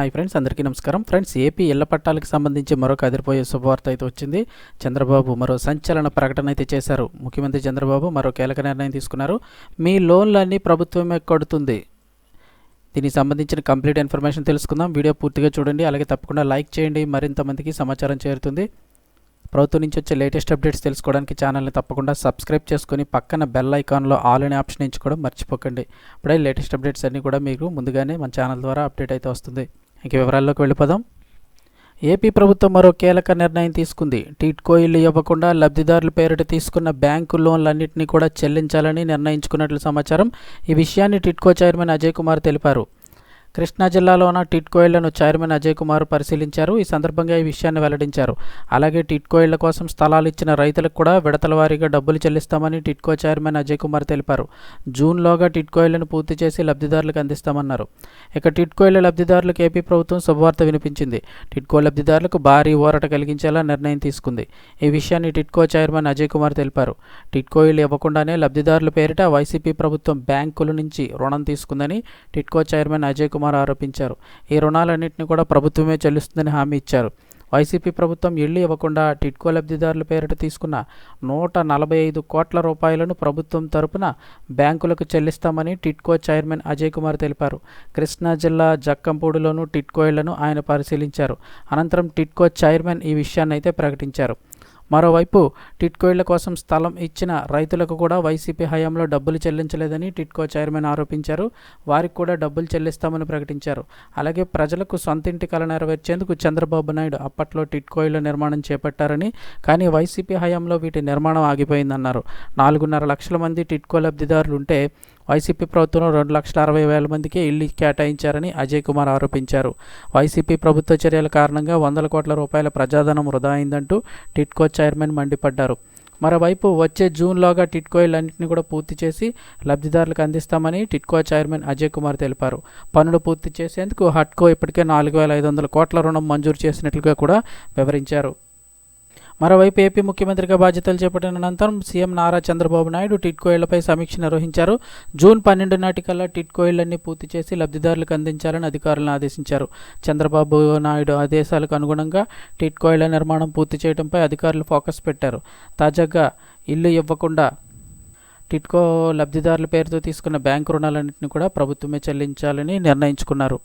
Hi friends అందరికీ నమస్కారం. Friends AP ఇళ్ళ పట్టాలకు సంబంధించి మరొక అదిరిపోయే శుభవార్త అయితే వచ్చింది. చంద్రబాబు మరో సంచలన ప్రకటన అయితే చేశారు. ముఖ్యమంత్రి చంద్రబాబు మరో కీలక నిర్ణయం తీసుకున్నారు. మీ లోన్లన్నీ ప్రభుత్వమే కడుతుంది. దీనికి సంబంధించిన కంప్లీట్ ఇన్ఫర్మేషన్ తెలుసుకుందాం. వీడియో పూర్తిగా చూడండి. అలాగే తప్పకుండా లైక్ చేయండి. మరింత మందికి సమాచారం చేరుతుంది. ప్రభుత్వం నుంచి వచ్చే లేటెస్ట్ అప్డేట్స్ తెలుసుకోవడానికి ఛానల్ని తప్పకుండా సబ్స్క్రైబ్ చేసుకొని పక్కన బెల్ ఐకాన్లో ఆల్ అనే ఆప్షన్ ఎంచుకోవడం మర్చిపోకండి. ఇప్పుడే లేటెస్ట్ అప్డేట్స్ అన్నీ కూడా మీకు ముందుగానే మన ఛానల్ ద్వారా అప్డేట్ అయితే వస్తుంది. ఇంక వివరాల్లోకి వెళ్ళిపోదాం. ఏపీ ప్రభుత్వం మరో కీలక నిర్ణయం తీసుకుంది. టీట్కో ఇల్లు ఇవ్వకుండా లబ్ధిదారుల పేరిట తీసుకున్న బ్యాంకు లోన్లన్నింటినీ కూడా చెల్లించాలని నిర్ణయించుకున్నట్లు సమాచారం. ఈ విషయాన్ని టిట్కో చైర్మన్ అజయ్ కుమార్ తెలిపారు. కృష్ణా జిల్లాలోన ఉన్న టిట్కోయిళ్ళను చైర్మన్ అజయ్ కుమార్ పరిశీలించారు. ఈ సందర్భంగా ఈ విషయాన్ని వెల్లడించారు. అలాగే టిట్కోయిళ్ళ కోసం స్థలాలు ఇచ్చిన రైతులకు కూడా విడతల వారీగా డబ్బులు చెల్లిస్తామని టిట్కో చైర్మన్ అజయ్ కుమార్ తెలిపారు. జూన్లోగా టిట్కోయిళ్ళను పూర్తి చేసి లబ్ధిదారులకు అందిస్తామన్నారు. ఇక టిట్కోయిళ్ళ లబ్ధిదారులకు ఏపీ ప్రభుత్వం శుభవార్త వినిపించింది. టిట్కో లబ్ధిదారులకు భారీ ఊరట కలిగించేలా నిర్ణయం తీసుకుంది. ఈ విషయాన్ని టిట్కో చైర్మన్ అజయ్ కుమార్ తెలిపారు. టిట్కోయిలు ఇవ్వకుండానే లబ్ధిదారుల పేరిట వైసీపీ ప్రభుత్వం బ్యాంకుల నుంచి రుణం తీసుకుందని టిట్కో చైర్మన్ అజయ్ కుమార్ కుమార్ ఆరోపించారు. ఈ రుణాలన్నింటినీ కూడా ప్రభుత్వమే చెల్లిస్తుందని హామీ ఇచ్చారు. వైసీపీ ప్రభుత్వం ఇళ్ళు ఇవ్వకుండా టిట్కో లబ్ధిదారుల పేరిట తీసుకున్న నూట నలభై ఐదు కోట్ల రూపాయలను ప్రభుత్వం తరపున బ్యాంకులకు చెల్లిస్తామని టిట్కో చైర్మన్ అజయ్ కుమార్ తెలిపారు. కృష్ణా జిల్లా జక్కంపూడిలోనూ టిట్కో ఇళ్ళను ఆయన పరిశీలించారు. అనంతరం టిట్కో చైర్మన్ ఈ విషయాన్ని అయితే ప్రకటించారు. మరోవైపు టిట్కోయిళ్ళ కోసం స్థలం ఇచ్చిన రైతులకు కూడా వైసీపీ హయాంలో డబ్బులు చెల్లించలేదని టిట్కో చైర్మన్ ఆరోపించారు. వారికి కూడా డబ్బులు చెల్లిస్తామని ప్రకటించారు. అలాగే ప్రజలకు సొంత ఇంటి కల నెరవేర్చేందుకు చంద్రబాబు నాయుడు అప్పట్లో టిట్కోయిళ్ళ నిర్మాణం చేపట్టారని కానీ వైసీపీ హయాంలో వీటి నిర్మాణం ఆగిపోయిందన్నారు. నాలుగున్నర లక్షల మంది టిట్కో లబ్ధిదారులు ఉంటే వైసీపీ ప్రభుత్వం రెండు లక్షల అరవై వేల మందికి ఇల్లు కేటాయించారని అజయ్ కుమార్ ఆరోపించారు. వైసీపీ ప్రభుత్వ చర్యల కారణంగా వందల కోట్ల రూపాయల ప్రజాధనం వృధా అయిందంటూ టిట్కో చైర్మన్ మండిపడ్డారు. మరోవైపు వచ్చే జూన్లోగా టిట్కోయిలన్నింటినీ కూడా పూర్తి చేసి లబ్ధిదారులకు అందిస్తామని టిట్కో చైర్మన్ అజయ్ కుమార్ తెలిపారు. పనులు పూర్తి చేసేందుకు హట్కో ఇప్పటికే నాలుగు వేల ఐదు వందల కోట్ల రుణం మంజూరు చేసినట్లుగా కూడా వివరించారు. మరోవైపు ఏపీ ముఖ్యమంత్రిగా బాధ్యతలు చేపట్టిన అనంతరం సీఎం నారా చంద్రబాబు నాయుడు టిట్కోయిళ్ళపై సమీక్ష నిర్వహించారు. జూన్ పన్నెండు నాటికల్లా టిట్కోయిళ్ళన్నీ పూర్తి చేసి లబ్ధిదారులకు అందించాలని అధికారులను ఆదేశించారు. చంద్రబాబు నాయుడు ఆదేశాలకు అనుగుణంగా టిట్కోయిళ్ళ నిర్మాణం పూర్తి చేయడంపై అధికారులు ఫోకస్ పెట్టారు. తాజాగా ఇల్లు ఇవ్వకుండా టిట్కో లబ్ధిదారుల పేరుతో తీసుకున్న బ్యాంకు రుణాలన్నింటినీ కూడా ప్రభుత్వమే చెల్లించాలని నిర్ణయించుకున్నారు.